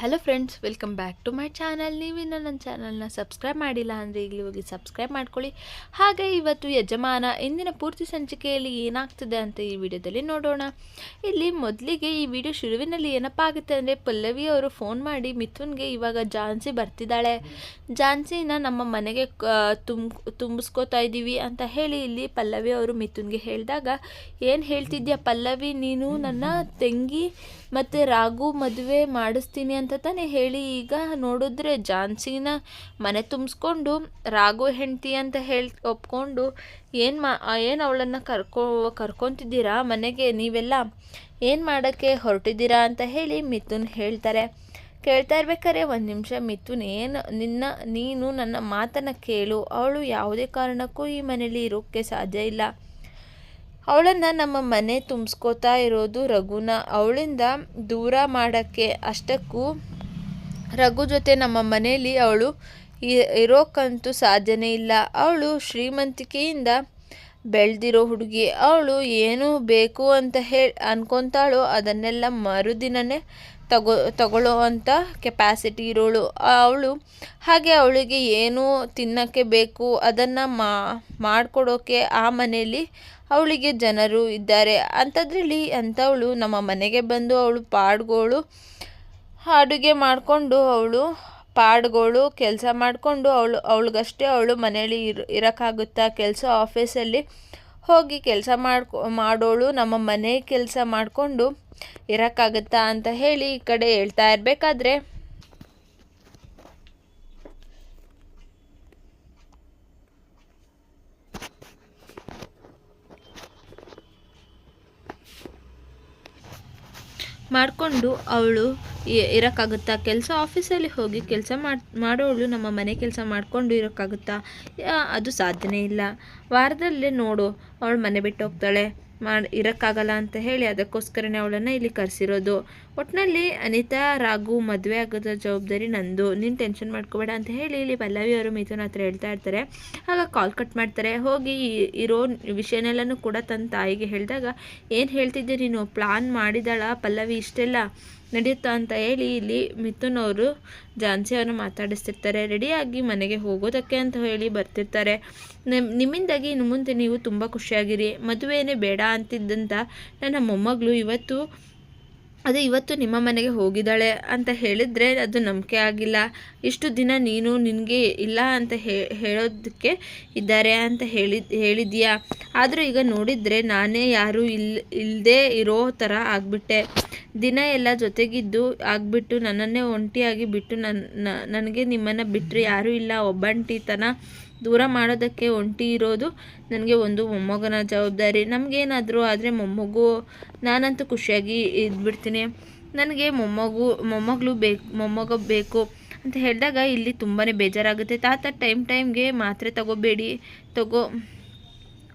Hello friends welcome back to my channel ಇನ್ನೂ ನನ್ನ ಚಾನಲ್ನ ಸಬ್ಸ್ಕ್ರೈಬ್ ಮಾಡಿಲ್ಲ ಅಂದರೆ ಇಲ್ಲಿ ಹೋಗಿ ಸಬ್ಸ್ಕ್ರೈಬ್ ಮಾಡ್ಕೊಳ್ಳಿ. ಹಾಗೆ ಇವತ್ತು ಯಜಮಾನ ಇಂದಿನ ಪೂರ್ತಿ ಸಂಚಿಕೆಯಲ್ಲಿ ಏನಾಗ್ತದೆ ಅಂತ ಈ ವಿಡಿಯೋದಲ್ಲಿ ನೋಡೋಣ. ಇಲ್ಲಿ ಮೊದಲಿಗೆ ಈ ವಿಡಿಯೋ ಶುರುವಿನಲ್ಲಿ ಏನಪ್ಪ ಆಗುತ್ತೆ ಅಂದರೆ ಪಲ್ಲವಿ ಅವರು ಫೋನ್ ಮಾಡಿ ಮಿಥುನ್ಗೆ ಇವಾಗ ಝಾನ್ಸಿ ಬರ್ತಿದ್ದಾಳೆ. ಝಾನ್ಸಿನ ನಮ್ಮ ಮನೆಗೆ ತುಂಬ ತುಂಬಿಸ್ಕೋತಾ ಇದ್ದೀವಿ ಅಂತ ಹೇಳಿ ಇಲ್ಲಿ ಪಲ್ಲವಿ ಅವರು ಮಿಥುನ್ಗೆ ಹೇಳಿದಾಗ, ಏನು ಹೇಳ್ತಿದ್ಯಾ ಪಲ್ಲವಿ? ನೀನು ನನ್ನ ತಂಗಿ ಮತ್ತು ರಾಘು ಮದುವೆ ಮಾಡಿಸ್ತೀನಿ ಅಂತ ತಾನೇ ಹೇಳಿ ಈಗ ನೋಡಿದ್ರೆ ಝಾನ್ಸಿನ ಮನೆ ತುಂಬಿಸ್ಕೊಂಡು ರಾಘು ಹೆಂಡತಿ ಅಂತ ಹೇಳಿ ಒಪ್ಕೊಂಡು ಏನು ಮಾ ಏನು ಅವಳನ್ನು ಕರ್ಕೊ ಕರ್ಕೊತಿದ್ದೀರಾ ಮನೆಗೆ ನೀವೆಲ್ಲ? ಏನು ಮಾಡೋಕ್ಕೆ ಹೊರಟಿದ್ದೀರಾ ಅಂತ ಹೇಳಿ ಮಿಥುನ್ ಹೇಳ್ತಾರೆ. ಕೇಳ್ತಾ ಇರ್ಬೇಕಾದ್ರೆ ಒಂದು ನಿಮಿಷ ಮಿಥುನ್ ಏನು ನಿನ್ನ, ನೀನು ನನ್ನ ಮಾತನ್ನು ಕೇಳು. ಅವಳು ಯಾವುದೇ ಕಾರಣಕ್ಕೂ ಈ ಮನೇಲಿ ಇರೋಕ್ಕೆ ಸಾಧ್ಯ ಇಲ್ಲ. ಅವಳನ್ನು ನಮ್ಮ ಮನೆ ತುಂಬಿಸ್ಕೋತಾ ಇರೋದು ರಘುನ. ಅವಳಿಂದ ದೂರ ಮಾಡೋಕ್ಕೆ ಅಷ್ಟಕ್ಕೂ ರಘು ಜೊತೆ ನಮ್ಮ ಮನೆಯಲ್ಲಿ ಅವಳು ಇರೋಕ್ಕಂತೂ ಸಾಧ್ಯನೇ ಇಲ್ಲ. ಅವಳು ಶ್ರೀಮಂತಿಕೆಯಿಂದ ಬೆಳೆದಿರೋ ಹುಡುಗಿ. ಅವಳು ಏನು ಬೇಕು ಅಂತ ಹೇಳಿ ಅನ್ಕೊತಾಳೋ ಅದನ್ನೆಲ್ಲ ಮರುದಿನನೇ ತಗೋ ತಗೊಳ್ಳೋ ಕೆಪ್ಯಾಸಿಟಿ ಇರೋಳು. ಅವಳು, ಹಾಗೆ ಅವಳಿಗೆ ಏನು ತಿನ್ನೋಕ್ಕೆ ಬೇಕು, ಅದನ್ನು ಮಾಡಿಕೊಡೋಕ್ಕೆ ಆ ಮನೆಯಲ್ಲಿ ಅವಳಿಗೆ ಜನರು ಇದ್ದಾರೆ. ಅಂಥದ್ರಲ್ಲಿ ಅಂಥವಳು ನಮ್ಮ ಮನೆಗೆ ಬಂದು ಅವಳು ಪಾಡ್ಗೋಳು, ಅಡುಗೆ ಮಾಡಿಕೊಂಡು ಅವಳು ಪಾಡ್ಗೋಳು, ಕೆಲಸ ಮಾಡಿಕೊಂಡು ಅವಳು, ಅವಳಿಗಷ್ಟೇ ಅವಳು ಮನೆಯಲ್ಲಿ ಇರು, ಇರೋಕ್ಕಾಗುತ್ತಾ? ಕೆಲಸ ಆಫೀಸಲ್ಲಿ ಹೋಗಿ ಕೆಲಸ ಮಾಡ್ಕೊ, ಮಾಡೋಳು, ನಮ್ಮ ಮನೆ ಕೆಲಸ ಮಾಡಿಕೊಂಡು ಇರೋಕ್ಕಾಗತ್ತಾ ಅಂತ ಹೇಳಿ ಈ ಕಡೆ ಹೇಳ್ತಾ ಇರಬೇಕಾದ್ರೆ. ಮಾಡಿಕೊಂಡು ಅವಳು ಇರೋಕ್ಕಾಗುತ್ತಾ? ಕೆಲಸ ಆಫೀಸಲ್ಲಿ ಹೋಗಿ ಕೆಲಸ ಮಾಡಿ, ಮಾಡೋಳು ನಮ್ಮ ಮನೆ ಕೆಲಸ ಮಾಡಿಕೊಂಡು ಇರೋಕ್ಕಾಗುತ್ತಾ? ಅದು ಸಾಧ್ಯನೇ ಇಲ್ಲ. ವಾರದಲ್ಲೇ ನೋಡು, ಅವಳು ಮನೆ ಬಿಟ್ಟು ಹೋಗ್ತಾಳೆ. ಮಾಡಿ, ಇರೋಕ್ಕಾಗಲ್ಲ ಅಂತ ಹೇಳಿ ಅದಕ್ಕೋಸ್ಕರನೇ ಅವಳನ್ನು ಇಲ್ಲಿ ಕರೆಸಿರೋದು. ಒಟ್ಟಿನಲ್ಲಿ ಅನಿತಾ, ರಾಘು ಮದುವೆ ಆಗೋದ ಜವಾಬ್ದಾರಿ ನಂದು. ನೀನು ಟೆನ್ಷನ್ ಮಾಡ್ಕೋಬೇಡ ಅಂತ ಹೇಳಿ ಇಲ್ಲಿ ಪಲ್ಲವಿ ಅವರು ಮಿಥುನ್ ಹತ್ರ ಹೇಳ್ತಾ ಇರ್ತಾರೆ. ಆಗ ಕಾಲ್ ಕಟ್ ಮಾಡ್ತಾರೆ. ಹೋಗಿ ಇರೋ ವಿಷಯನೆಲ್ಲನೂ ಕೂಡ ತನ್ನ ತಾಯಿಗೆ ಹೇಳಿದಾಗ, ಏನು ಹೇಳ್ತಿದ್ದೆ ನೀನು? ಪ್ಲಾನ್ ಮಾಡಿದಾಳ? ಪಲ್ಲವಿ ಇಷ್ಟೆಲ್ಲ ನಡೆಯುತ್ತಾ ಅಂತ ಹೇಳಿ ಇಲ್ಲಿ ಮಿಥುನ್ ಅವರು ಝಾನ್ಸಿ ಅವರು ಮಾತಾಡಿಸ್ತಿರ್ತಾರೆ. ರೆಡಿಯಾಗಿ ಮನೆಗೆ ಹೋಗೋದಕ್ಕೆ ಅಂತ ಹೇಳಿ ಬರ್ತಿರ್ತಾರೆ. ನಿಮ್ಮಿಂದಾಗಿ ಇನ್ನು ಮುಂದೆ ನೀವು ತುಂಬ ಖುಷಿಯಾಗಿರಿ. ಮದುವೆನೇ ಬೇಡ ಅಂತಿದ್ದಂಥ ನನ್ನ ಮೊಮ್ಮಗಳು ಇವತ್ತು ಅದೇ ಇವತ್ತು ನಿಮ್ಮ ಮನೆಗೆ ಹೋಗಿದ್ದಾಳೆ ಅಂತ ಹೇಳಿದರೆ ಅದು ನಂಬಿಕೆ ಆಗಿಲ್ಲ. ಇಷ್ಟು ದಿನ ನೀನು ನಿನಗೆ ಇಲ್ಲ ಅಂತ ಹೇಳೋದಕ್ಕೆ ಇದ್ದಾರೆ ಅಂತ ಹೇಳಿ ಹೇಳಿದ್ಯಾ ಆದರೂ ಈಗ ನೋಡಿದರೆ ನಾನೇ ಯಾರೂ ಇಲ್ಲ ಇಲ್ಲದೆ ಇರೋ ಥರ ಆಗಿಬಿಟ್ಟೆ. ದಿನ ಎಲ್ಲ ಜೊತೆಗಿದ್ದು ಆಗಿಬಿಟ್ಟು ನನ್ನನ್ನೇ ಒಂಟಿಯಾಗಿ ಬಿಟ್ಟು ನನ್ನ ನನಗೆ ನಿಮ್ಮನ್ನು ಬಿಟ್ಟರೆ ಯಾರೂ ಇಲ್ಲ. ಒಬ್ಬಂಟಿತನ ದೂರ ಮಾಡೋದಕ್ಕೆ ಒಂಟಿ ಇರೋದು ನನಗೆ ಒಂದು ಮೊಮ್ಮಗನ ಜವಾಬ್ದಾರಿ. ನಮಗೇನಾದರೂ ಆದರೆ ಮೊಮ್ಮಗು, ನಾನಂತೂ ಖುಷಿಯಾಗಿ ಇದ್ಬಿಡ್ತೀನಿ. ನನಗೆ ಮೊಮ್ಮಗು, ಮೊಮ್ಮಗಳು ಬೇಕು, ಮೊಮ್ಮಗ ಬೇಕು ಅಂತ ಹೇಳಿದಾಗ ಇಲ್ಲಿ ತುಂಬಾ ಬೇಜಾರಾಗುತ್ತೆ. ತಾತ ಟೈಮ್ ಟೈಮ್ಗೆ ಮಾತ್ರೆ ತಗೋಬೇಡಿ, ತಗೋ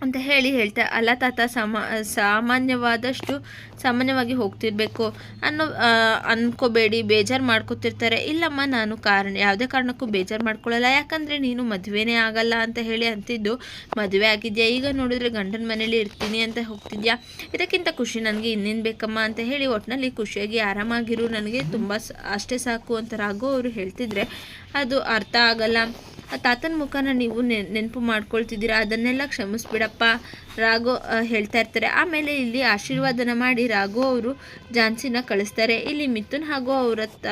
ಅಂತ ಹೇಳಿ ಹೇಳ್ತಾ, ಅಲ್ಲ ತಾತ, ಸಾಮಾ, ಸಾಮಾನ್ಯವಾದಷ್ಟು ಸಾಮಾನ್ಯವಾಗಿ ಹೋಗ್ತಿರ್ಬೇಕು ಅನ್ನೋ ಅನ್ಕೋಬೇಡಿ, ಬೇಜಾರು ಮಾಡ್ಕೋತಿರ್ತಾರೆ. ಇಲ್ಲಮ್ಮ, ನಾನು ಕಾರಣ, ಯಾವುದೇ ಕಾರಣಕ್ಕೂ ಬೇಜಾರು ಮಾಡ್ಕೊಳ್ಳಲ್ಲ. ಯಾಕಂದರೆ ನೀನು ಮದುವೆನೇ ಆಗಲ್ಲ ಅಂತ ಹೇಳಿ ಅಂತಿದ್ದು, ಮದುವೆ ಆಗಿದೆಯಾ? ಈಗ ನೋಡಿದ್ರೆ ಗಂಡನ ಮನೇಲಿ ಇರ್ತೀನಿ ಅಂತ ಹೋಗ್ತಿದ್ಯಾ? ಇದಕ್ಕಿಂತ ಖುಷಿ ನನಗೆ ಇನ್ನೇನು ಬೇಕಮ್ಮ ಅಂತ ಹೇಳಿ ಒಟ್ಟಿನಲ್ಲಿ ಖುಷಿಯಾಗಿ ಆರಾಮಾಗಿರು. ನನಗೆ ತುಂಬ ಅಷ್ಟೇ ಸಾಕು ಅಂತ ರಾಘು ಅವರು ಹೇಳ್ತಿದ್ರೆ ಅದು ಅರ್ಥ ಆಗಲ್ಲ. ಆ ತಾತನ ಮುಖನ ನೀವು ನೆನಪು ಮಾಡ್ಕೊಳ್ತಿದ್ದೀರಾ? ಅದನ್ನೆಲ್ಲ ಕ್ಷಮಿಸ್ಬಿಡಪ್ಪ. ರಾಘು ಹೇಳ್ತಾ ಇರ್ತಾರೆ. ಆಮೇಲೆ ಇಲ್ಲಿ ಆಶೀರ್ವಾದನ ಮಾಡಿ ರಾಘು ಅವರು ಝಾನ್ಸಿನ ಕಳಿಸ್ತಾರೆ. ಇಲ್ಲಿ ಮಿಥುನ್ ಹಾಗೂ ಅವರತ್ತ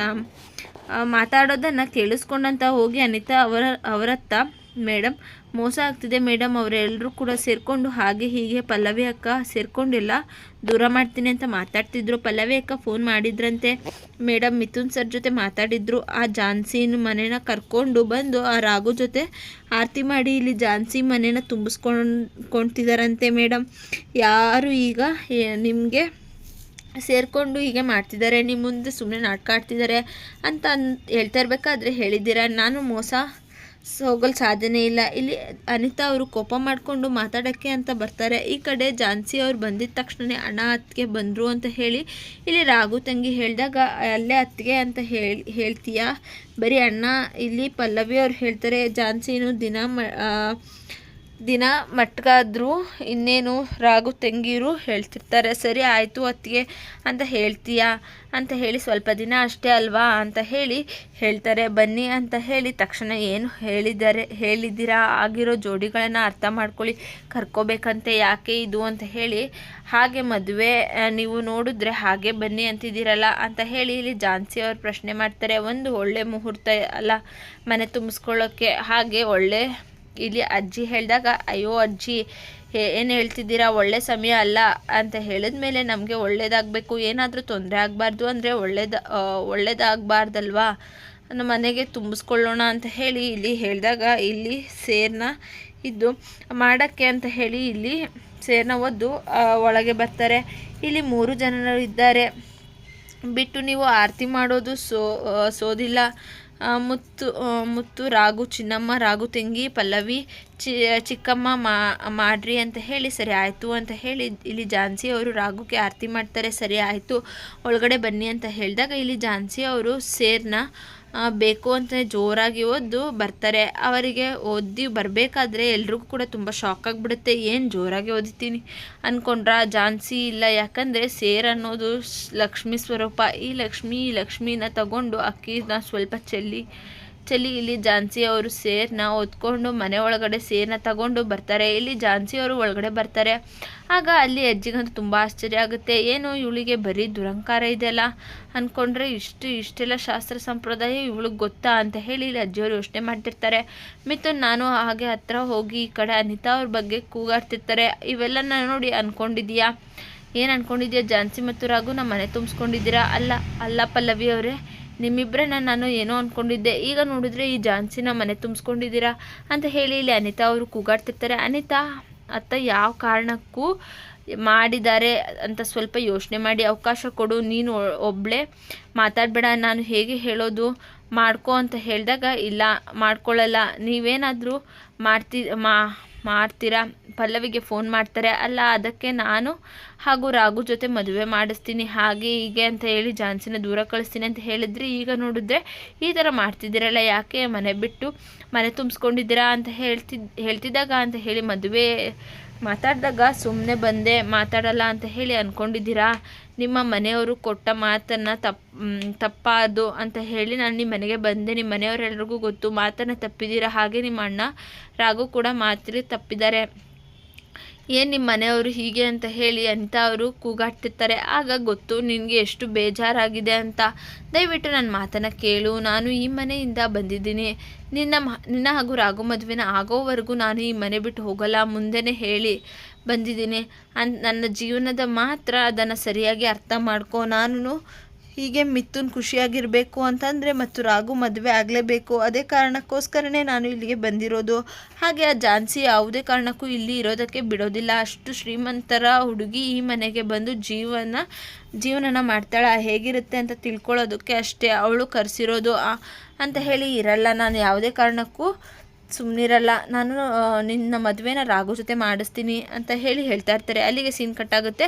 ಮಾತಾಡೋದನ್ನು ಕೇಳಿಸ್ಕೊಂಡಂತ ಹೋಗಿ ಅನಿತಾ ಅವರ, ಅವರತ್ತ ಮೇಡಮ್ ಮೋಸ ಆಗ್ತಿದೆ ಮೇಡಮ್ ಅವರೆಲ್ಲರೂ ಕೂಡ ಸೇರಿಕೊಂಡು ಹಾಗೆ ಹೀಗೆ ಪಲ್ಲವಿ ಅಕ್ಕ ಸೇರ್ಕೊಂಡಿಲ್ಲ. ದೂರ ಮಾಡ್ತೀನಿ ಅಂತ ಮಾತಾಡ್ತಿದ್ರು. ಪಲ್ಲವಿ ಅಕ್ಕ ಫೋನ್ ಮಾಡಿದ್ರಂತೆ. ಮೇಡಮ್ ಮಿಥುನ್ ಸರ್ ಜೊತೆ ಮಾತಾಡಿದ್ರು. ಆ ಜಾನ್ಸಿನ ಮನೇನ ಕರ್ಕೊಂಡು ಬಂದು ಆ ರಾಘು ಜೊತೆ ಆರತಿ ಮಾಡಿ ಇಲ್ಲಿ ಜಾನ್ಸಿ ಮನೇನ ತುಂಬಿಸ್ಕೊಂಡ್ಕೊಂತಿದಾರಂತೆ ಮೇಡಮ್ ಯಾರು ಈಗ ನಿಮಗೆ ಸೇರಿಕೊಂಡು ಹೀಗೆ ಮಾಡ್ತಿದ್ದಾರೆ ನಿಮ್ಮ ಮುಂದೆ ಸುಮ್ಮನೆ ನಾಟಕ ಆಡ್ತಿದ್ದಾರೆ ಅಂತ ಹೇಳ್ತಾ ಇರಬೇಕಾದ್ರೆ ಹೇಳಿದ್ದೀರಾ? ನಾನು ಮೋಸ ಹೋಗಲು ಸಾಧ್ಯನೇ ಇಲ್ಲ. ಇಲ್ಲಿ ಅನಿತಾ ಅವರು ಕೋಪ ಮಾಡಿಕೊಂಡು ಮಾತಾಡೋಕ್ಕೆ ಅಂತ ಬರ್ತಾರೆ. ಈ ಕಡೆ ಝಾನ್ಸಿ ಅವ್ರು ಬಂದಿದ್ದ ತಕ್ಷಣವೇ ಅಣ್ಣ ಅತ್ತಿಗೆ ಬಂದರು ಅಂತ ಹೇಳಿ, ಇಲ್ಲಿ ರಾಘು ತಂಗಿ ಹೇಳಿದಾಗ, ಅಲ್ಲೇ ಅತ್ತಿಗೆ ಅಂತ ಹೇಳಿ, ಹೇಳ್ತೀಯಾ? ಬರೀ ಅಣ್ಣ, ಇಲ್ಲಿ ಪಲ್ಲವಿ ಅವ್ರು ಹೇಳ್ತಾರೆ ಜಾನ್ಸಿನೂ ದಿನ ದಿನ ಮಟ್ಗಾದ್ರು ಇನ್ನೇನು ರಾಗು ತೆಂಗೀರು ಹೇಳ್ತಿರ್ತಾರೆ, ಸರಿ ಆಯಿತು ಅತ್ತಿಗೆ ಅಂತ ಹೇಳ್ತೀಯಾ? ಅಂತ ಹೇಳಿ ಸ್ವಲ್ಪ ದಿನ ಅಷ್ಟೇ ಅಲ್ವಾ? ಅಂತ ಹೇಳಿ ಹೇಳ್ತಾರೆ. ಬನ್ನಿ ಅಂತ ಹೇಳಿ ತಕ್ಷಣ ಏನು ಹೇಳಿದ್ದಾರೆ ಹೇಳಿದ್ದೀರಾ? ಆಗಿರೋ ಜೋಡಿಗಳನ್ನು ಅರ್ಥ ಮಾಡ್ಕೊಳ್ಳಿ. ಕರ್ಕೋಬೇಕಂತೆ ಯಾಕೆ ಇದು? ಅಂತ ಹೇಳಿ, ಹಾಗೆ ಮದುವೆ ನೀವು ನೋಡಿದ್ರೆ ಹಾಗೆ ಬನ್ನಿ ಅಂತಿದ್ದೀರಲ್ಲ? ಅಂತ ಹೇಳಿ ಇಲ್ಲಿ ಜಾನ್ಸಿ ಅವರು ಪ್ರಶ್ನೆ ಮಾಡ್ತಾರೆ. ಒಂದು ಒಳ್ಳೆ ಮುಹೂರ್ತ ಅಲ್ಲ ಮನೆ ತುಂಬಿಸ್ಕೊಳ್ಳೋಕ್ಕೆ? ಹಾಗೆ ಒಳ್ಳೆ ಇಲ್ಲಿ ಅಜ್ಜಿ ಹೇಳಿದಾಗ, ಅಯ್ಯೋ ಅಜ್ಜಿ ಏನು ಹೇಳ್ತಿದ್ದೀರಾ? ಒಳ್ಳೆ ಸಮಯ ಅಲ್ಲ. ಅಂತ ಹೇಳಿದ ಮೇಲೆ ನಮಗೆ ಒಳ್ಳೇದಾಗಬೇಕು. ಏನಾದರೂ ತೊಂದರೆ ಆಗಬಾರ್ದು ಅಂದರೆ ಒಳ್ಳೇದು ಒಳ್ಳೇದಾಗಬಾರ್ದಲ್ವಾ? ನಮ್ಮ ಮನೆಗೆ ತುಂಬಿಸ್ಕೊಳ್ಳೋಣ ಅಂತ ಹೇಳಿ ಇಲ್ಲಿ ಹೇಳಿದಾಗ, ಇಲ್ಲಿ ಸೇರ್ನ ಇದ್ದು, ಮಾಡೋಕ್ಕೆ ಅಂತ ಹೇಳಿ ಇಲ್ಲಿ ಸೇರ್ನ ಒದ್ದು ಒಳಗೆ ಬರ್ತಾರೆ. ಇಲ್ಲಿ ಮೂರು ಜನರು ಇದ್ದಾರೆ. ಬಿಟ್ಟು ನೀವು ಆರತಿ ಮಾಡೋದು ಸೋ ಸೋದಿಲ್ಲ. ಮುತ್ತು ಮುತ್ತು, ರಾಗು, ಚಿನ್ನಮ್ಮ, ರಾಗು ತೆಂಗಿ, ಪಲ್ಲವಿ, ಚಿ, ಚಿಕ್ಕಮ್ಮ ಮಾಡ್ರಿ ಅಂತ ಹೇಳಿ ಸರಿ ಆಯಿತು ಅಂತ ಹೇಳಿ ಇಲ್ಲಿ ಝಾನ್ಸಿ ಅವರು ರಾಗುಗೆ ಆರತಿ ಮಾಡ್ತಾರೆ, ಸರಿ ಆಯಿತು, ಒಳಗಡೆ ಬನ್ನಿ ಅಂತ ಹೇಳಿದಾಗ ಇಲ್ಲಿ ಝಾನ್ಸಿ ಅವರು ಸೇರ್ನ ಬೇಕು ಅಂತ ಜೋರಾಗಿ ಓದ್ದು ಬರ್ತಾರೆ. ಅವರಿಗೆ ಓದಿ ಬರಬೇಕಾದ್ರೆ ಎಲ್ರಿಗೂ ಕೂಡ ತುಂಬ ಶಾಕ್ ಆಗಿಬಿಡುತ್ತೆ. ಏನು ಜೋರಾಗಿ ಓದಿತೀನಿ ಅಂದ್ಕೊಂಡ್ರ ಝಾನ್ಸಿ ಇಲ್ಲ. ಯಾಕಂದರೆ ಸೇರ್ ಅನ್ನೋದು ಲಕ್ಷ್ಮೀ ಸ್ವರೂಪ. ಈ ಲಕ್ಷ್ಮಿ, ಲಕ್ಷ್ಮಿನ ತಗೊಂಡು ಅಕ್ಕಿನ ಸ್ವಲ್ಪ ಚೆಲ್ಲಿ ಚಲಿ ಇಲ್ಲಿ ಝಾನ್ಸಿ ಅವರು ಸೇರ್ನ ಹೊತ್ಕೊಂಡು ಮನೆ ಒಳಗಡೆ ಸೇರ್ನ ತಗೊಂಡು ಬರ್ತಾರೆ. ಇಲ್ಲಿ ಝಾನ್ಸಿ ಅವರು ಒಳಗಡೆ ಬರ್ತಾರೆ. ಆಗ ಅಲ್ಲಿ ಅಜ್ಜಿಗಂತೂ ತುಂಬ ಆಶ್ಚರ್ಯ ಆಗುತ್ತೆ. ಏನು ಇವಳಿಗೆ ಬರೀ ದುರಂಕಾರ ಇದೆಯಲ್ಲ? ಅಂದ್ಕೊಂಡ್ರೆ ಇಷ್ಟು, ಇಷ್ಟೆಲ್ಲ ಶಾಸ್ತ್ರ ಸಂಪ್ರದಾಯ ಇವಳಿಗೆ ಗೊತ್ತಾ ಅಂತ ಹೇಳಿ ಇಲ್ಲಿ ಅಜ್ಜಿಯವರು ಯೋಚನೆ ಮಾಡ್ತಿರ್ತಾರೆ. ಮಿತ್ತು ನಾನು ಹಾಗೆ ಹತ್ರ ಹೋಗಿ ಈ ಕಡೆ ಅನಿತಾ ಅವ್ರ ಬಗ್ಗೆ ಕೂಗಾಡ್ತಿರ್ತಾರೆ. ಇವೆಲ್ಲ ನೋಡಿ ಅಂದ್ಕೊಂಡಿದೀಯಾ ಏನು ಅಂದ್ಕೊಂಡಿದ್ಯಾ ಝಾನ್ಸಿ ಮತ್ತು ರಾಗು ನಮ್ಮ ಮನೆ ತುಂಬಿಸ್ಕೊಂಡಿದ್ದೀರಾ? ಅಲ್ಲ ಅಲ್ಲ ಪಲ್ಲವಿ ಅವರೇ ನಿಮ್ಮಿಬ್ಬರನ್ನ ನಾನು ಏನೋ ಅಂದ್ಕೊಂಡಿದ್ದೆ ಈಗ ನೋಡಿದ್ರೆ ಈ ಝಾನ್ಸಿನ ಮನೆ ತುಂಬಿಸ್ಕೊಂಡಿದ್ದೀರಾ? ಅಂತ ಹೇಳಿ ಇಲ್ಲಿ ಅನಿತಾ ಅವರು ಕೂಗಾಡ್ತಿರ್ತಾರೆ. ಅನಿತಾ, ಅತ್ತ ಯಾವ ಕಾರಣಕ್ಕೂ ಮಾಡಿದ್ದಾರೆ ಅಂತ ಸ್ವಲ್ಪ ಯೋಚನೆ ಮಾಡಿ ಅವಕಾಶ ಕೊಡು. ನೀನು ಒಬ್ಬಳೇ ಮಾತಾಡಬೇಡ. ನಾನು ಹೇಗೆ ಹೇಳೋದು? ಮಾಡ್ಕೋ ಅಂತ ಹೇಳಿದಾಗ ಇಲ್ಲ. ಮಾಡ್ಕೊಳ್ಳಲ್ಲ. ನೀವೇನಾದರೂ ಮಾಡ್ತಿ, ಮಾ ಮಾಡ್ತೀರಾ? ಪಲ್ಲವಿಗೆ ಫೋನ್ ಮಾಡ್ತಾರೆ. ಅಲ್ಲ, ಅದಕ್ಕೆ ನಾನು ಹಾಗೂ ರಾಘು ಜೊತೆ ಮದುವೆ ಮಾಡಿಸ್ತೀನಿ. ಹಾಗೆ, ಹೀಗೆ ಅಂತ ಹೇಳಿ ಜಾನ್ಸಿನ ದೂರ ಕಳಿಸ್ತೀನಿ ಅಂತ ಹೇಳಿದ್ರಿ ಈಗ ನೋಡಿದ್ರೆ ಈ ಥರ ಮಾಡ್ತಿದ್ದೀರಲ್ಲ, ಯಾಕೆ ಮನೆ ಬಿಟ್ಟು ಮನೆ ತುಂಬಿಸ್ಕೊಂಡಿದ್ದೀರಾ ಅಂತ ಹೇಳ್ತಿದ್ ಹೇಳ್ತಿದ್ದಾಗ ಅಂತ ಹೇಳಿ ಮದುವೆ ಮಾತಾಡಿದಾಗ ಸುಮ್ಮನೆ ಬಂದೆ. ಮಾತಾಡಲ್ಲ ಅಂತ ಹೇಳಿ ಅಂದ್ಕೊಂಡಿದ್ದೀರಾ ನಿಮ್ಮ ಮನೆಯವರು ಕೊಟ್ಟ ಮಾತನ್ನು ತಪ್ಪು ತಪ್ಪಾದು ಅಂತ ಹೇಳಿ ನಾನು ನಿಮ್ಮ ಮನೆಗೆ ಬಂದೆ. ನಿಮ್ಮ ಮನೆಯವರೆಲ್ಲರಿಗೂ ಗೊತ್ತು, ಮಾತನ್ನು ತಪ್ಪಿದ್ದೀರಾ? ಹಾಗೆ ನಿಮ್ಮ ಅಣ್ಣ ರಾಘು ಕೂಡ ಮಾತ್ರ ತಪ್ಪಿದ್ದಾರೆ. ಏನು ನಿಮ್ಮ ಮನೆಯವರು ಹೀಗೆ ಅಂತ ಹೇಳಿ ಅಂತ ಅವರು ಕೂಗಾಡ್ತಿರ್ತಾರೆ. ಆಗ ಗೊತ್ತು ನಿನಗೆ ಎಷ್ಟು ಬೇಜಾರಾಗಿದೆ ಅಂತ. ದಯವಿಟ್ಟು ನನ್ನ ಮಾತನ್ನು ಕೇಳು. ನಾನು ಈ ಮನೆಯಿಂದ ಬಂದಿದ್ದೀನಿ. ನಿನ್ನ ನಿನ್ನ ಹಾಗೂ ರಾಘು ಮದುವೆನ ಆಗೋವರೆಗೂ ನಾನು ಈ ಮನೆ ಬಿಟ್ಟು ಹೋಗಲ್ಲ. ಮುಂದೆನೇ ಹೇಳಿ. ಬಂದಿದ್ದೀನಿ. ಅನ್, ನನ್ನ ಜೀವನದ ಮಾತ್ರ ಅದನ್ನು ಸರಿಯಾಗಿ ಅರ್ಥ ಮಾಡ್ಕೊ ನಾನು ಹೀಗೆ ಮಿಥುನ್ ಖುಷಿಯಾಗಿರಬೇಕು ಅಂತಂದರೆ ಮತ್ತು ರಾಗು ಮದುವೆ ಆಗಲೇಬೇಕು. ಅದೇ ಕಾರಣಕ್ಕೋಸ್ಕರನೇ ನಾನು ಇಲ್ಲಿಗೆ ಬಂದಿರೋದು. ಹಾಗೆ ಆ ಝಾನ್ಸಿ ಯಾವುದೇ ಕಾರಣಕ್ಕೂ ಇಲ್ಲಿ ಇರೋದಕ್ಕೆ ಬಿಡೋದಿಲ್ಲ. ಅಷ್ಟು ಶ್ರೀಮಂತರ ಹುಡುಗಿ ಈ ಮನೆಗೆ ಬಂದು ಜೀವನ, ಜೀವನನ ಮಾಡ್ತಾಳೆ. ಹೇಗಿರುತ್ತೆ ಅಂತ ತಿಳ್ಕೊಳ್ಳೋದಕ್ಕೆ ಅಷ್ಟೇ ಅವಳು ಕರೆಸಿರೋದು. ಅಂತ ಹೇಳಿ ಇರಲ್ಲ. ನಾನು ಯಾವುದೇ ಕಾರಣಕ್ಕೂ ಸುಮ್ಮನಿರಲ್ಲ ನಾನು ನಿನ್ನ ಮದುವೆನ ರಾಘು ಜೊತೆ ಮಾಡಿಸ್ತೀನಿ ಅಂತ ಹೇಳಿ ಹೇಳ್ತಾ ಇರ್ತಾರೆ. ಅಲ್ಲಿಗೆ ಸೀನ್ ಕಟ್ಟಾಗುತ್ತೆ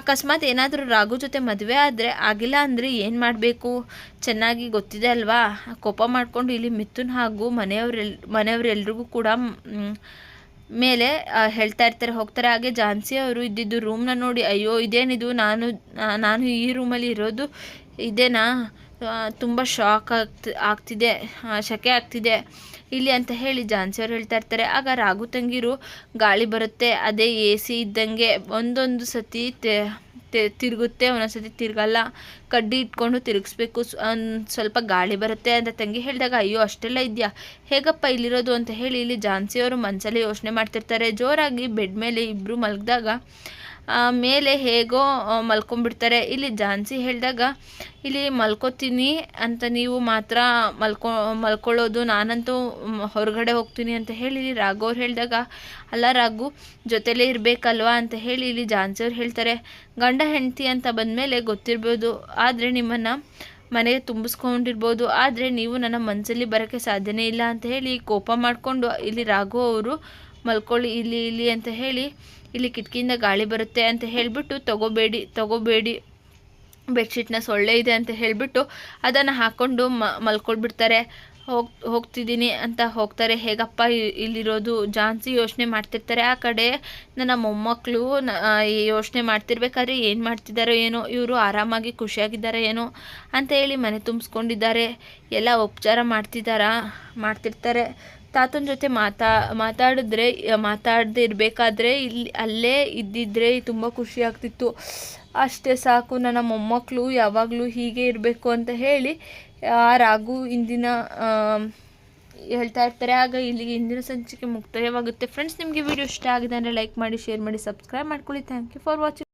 ಅಕಸ್ಮಾತ್ ಏನಾದರೂ ರಾಘು ಜೊತೆ ಮದುವೆ ಆದರೆ ಆಗಿಲ್ಲ ಅಂದರೆ ಏನು ಮಾಡಬೇಕು? ಚೆನ್ನಾಗಿ ಗೊತ್ತಿದೆ ಅಲ್ವಾ? ಕೋಪ ಮಾಡಿಕೊಂಡು ಇಲ್ಲಿ ಮಿಥುನ್ ಹಾಗೂ ಮನೆಯವರೆಲ್ ಮನೆಯವರೆಲ್ರಿಗೂ ಕೂಡ ಮೇಲೆ ಹೇಳ್ತಾ ಇರ್ತಾರೆ. ಹೋಗ್ತಾರೆ. ಹಾಗೆ ಝಾನ್ಸಿ ಅವರು ಇದ್ದಿದ್ದು ರೂಮ್ನ ನೋಡಿ, ಅಯ್ಯೋ, ಇದೇನಿದು? ನಾನು ನಾನು ಈ ರೂಮಲ್ಲಿ ಇರೋದು ಇದೇನಾ? ತುಂಬ ಶಾಕ್ ಆಗ್ತಿ, ಆಗ್ತಿದೆ. ಶಕೆ ಆಗ್ತಿದೆ. ಇಲ್ಲಿ ಅಂತ ಹೇಳಿ ಝಾನ್ಸಿಯವ್ರು ಹೇಳ್ತಾ ಇರ್ತಾರೆ, ಆಗ ರಾಘು ತಂಗಿರು ಗಾಳಿ ಬರುತ್ತೆ, ಅದೇ ಎ ಸಿ ಇದ್ದಂಗೆ ಒಂದೊಂದು ಸತಿ ತಿರುಗುತ್ತೆ, ಒಂದೊಂದು ಸತಿ ತಿರುಗಲ್ಲ. ಕಡ್ಡಿ ಇಟ್ಕೊಂಡು ತಿರುಗಿಸ್ಬೇಕು. ಸ್ವಲ್ಪ ಗಾಳಿ ಬರುತ್ತೆ ಅಂತ ತಂಗಿ ಹೇಳಿದಾಗ, ಅಯ್ಯೋ, ಅಷ್ಟೆಲ್ಲ ಇದೆಯಾ? ಹೇಗಪ್ಪ ಇಲ್ಲಿರೋದು? ಅಂತ ಹೇಳಿ ಇಲ್ಲಿ ಝಾನ್ಸಿಯವರು ಮನಸ್ಸಲ್ಲಿ ಯೋಚನೆ ಮಾಡ್ತಿರ್ತಾರೆ. ಜೋರಾಗಿ ಬೆಡ್ ಮೇಲೆ ಇಬ್ಬರು ಮಲಗಿದಾಗ ಮೇಲೆ ಹೇಗೋ ಮಲ್ಕೊಂಡ್ಬಿಡ್ತಾರೆ. ಇಲ್ಲಿ ಝಾನ್ಸಿ ಹೇಳಿದಾಗ, ಇಲ್ಲಿ ಮಲ್ಕೋತೀನಿ ಅಂತ ನೀವು ಮಾತ್ರ ಮಲ್ಕೊ, ಮಲ್ಕೊಳ್ಳೋದು. ನಾನಂತೂ ಹೊರಗಡೆ ಹೋಗ್ತೀನಿ ಅಂತ ಹೇಳಿ ರಾಘು ಅವ್ರು ಹೇಳಿದಾಗ, ಅಲ್ಲ ರಾಘು, ಜೊತೆಲೇ ಇರಬೇಕಲ್ವಾ? ಅಂತ ಹೇಳಿ ಇಲ್ಲಿ ಝಾನ್ಸಿಯವ್ರು ಹೇಳ್ತಾರೆ. ಗಂಡ ಹೆಂಡತಿ ಅಂತ ಬಂದಮೇಲೆ ಗೊತ್ತಿರ್ಬೋದು. ಆದರೆ ನಿಮ್ಮನ್ನು ಮನೆಗೆ ತುಂಬಿಸ್ಕೊಂಡಿರ್ಬೋದು. ಆದರೆ ನೀವು ನನ್ನ ಮನಸ್ಸಲ್ಲಿ ಬರೋಕ್ಕೆ ಸಾಧ್ಯನೇ ಇಲ್ಲ ಅಂತ ಹೇಳಿ ಕೋಪ ಮಾಡಿಕೊಂಡು ಇಲ್ಲಿ ರಾಘು ಅವರು ಮಲ್ಕೊಳ್ಳಿ, ಇಲ್ಲಿ ಇಲ್ಲಿ ಅಂತ ಹೇಳಿ ಇಲ್ಲಿ ಕಿಟಕಿಯಿಂದ ಗಾಳಿ ಬರುತ್ತೆ ಅಂತ ಹೇಳಿಬಿಟ್ಟು ತಗೋಬೇಡಿ ತಗೋಬೇಡಿ. ಬೆಡ್ಶೀಟ್ನ ಸೊಳ್ಳೆ ಇದೆ ಅಂತ ಹೇಳಿಬಿಟ್ಟು ಅದನ್ನು ಹಾಕ್ಕೊಂಡು ಮಲ್ಕೊಳ್ಬಿಡ್ತಾರೆ. ಹೋಗ್, ಹೋಗ್ತಿದ್ದೀನಿ ಅಂತ ಹೋಗ್ತಾರೆ. ಹೇಗಪ್ಪ ಇಲ್ಲಿರೋದು? ಜಾನ್ಸಿ ಯೋಚನೆ ಮಾಡ್ತಿರ್ತಾರೆ. ಆ ಕಡೆ ನನ್ನ ಮೊಮ್ಮಕ್ಕಳು ಯೋಚನೆ ಮಾಡ್ತಿರ್ಬೇಕಾದ್ರೆ ಏನು ಮಾಡ್ತಿದ್ದಾರೋ ಏನೋ, ಇವರು ಆರಾಮಾಗಿ ಖುಷಿಯಾಗಿದ್ದಾರೆ ಏನೋ ಅಂತ ಹೇಳಿ ಮನೆ ತುಂಬಿಸ್ಕೊಂಡಿದ್ದಾರೆ. ಎಲ್ಲ ಉಪಚಾರ ಮಾಡ್ತಿದ್ದಾರಾ ಮಾಡ್ತಿರ್ತಾರೆ. ತಾತನ ಜೊತೆ ಮಾತಾ, ಮಾತಾಡಿದ್ರೆ, ಮಾತಾಡದೆ ಇರಬೇಕಾದ್ರೆ ಇಲ್ಲಿ ಅಲ್ಲೇ ಇದ್ದಿದ್ರೆ ತುಂಬ ಖುಷಿ ಆಗ್ತಿತ್ತು. ಅಷ್ಟೇ ಸಾಕು, ನನ್ನ ಮೊಮ್ಮಕ್ಕಳು ಯಾವಾಗಲೂ ಹೀಗೆ ಇರಬೇಕು ಅಂತ ಹೇಳಿ, ಆ ರಾಗು ಇಂದಿನ ಹೇಳ್ತಾ ಇರ್ತಾರೆ. ಆಗ ಇಲ್ಲಿಗೆ ಇಂದಿನ ಸಂಚಿಕೆ ಮುಕ್ತಾಯವಾಗುತ್ತೆ. ಫ್ರೆಂಡ್ಸ್ ನಿಮಗೆ ವಿಡಿಯೋ ಇಷ್ಟ ಆಗಿದೆ ಅಂದರೆ ಲೈಕ್ ಮಾಡಿ ಶೇರ್ ಮಾಡಿ ಸಬ್ಸ್ಕ್ರೈಬ್ ಮಾಡ್ಕೊಳ್ಳಿ. Thank you for watching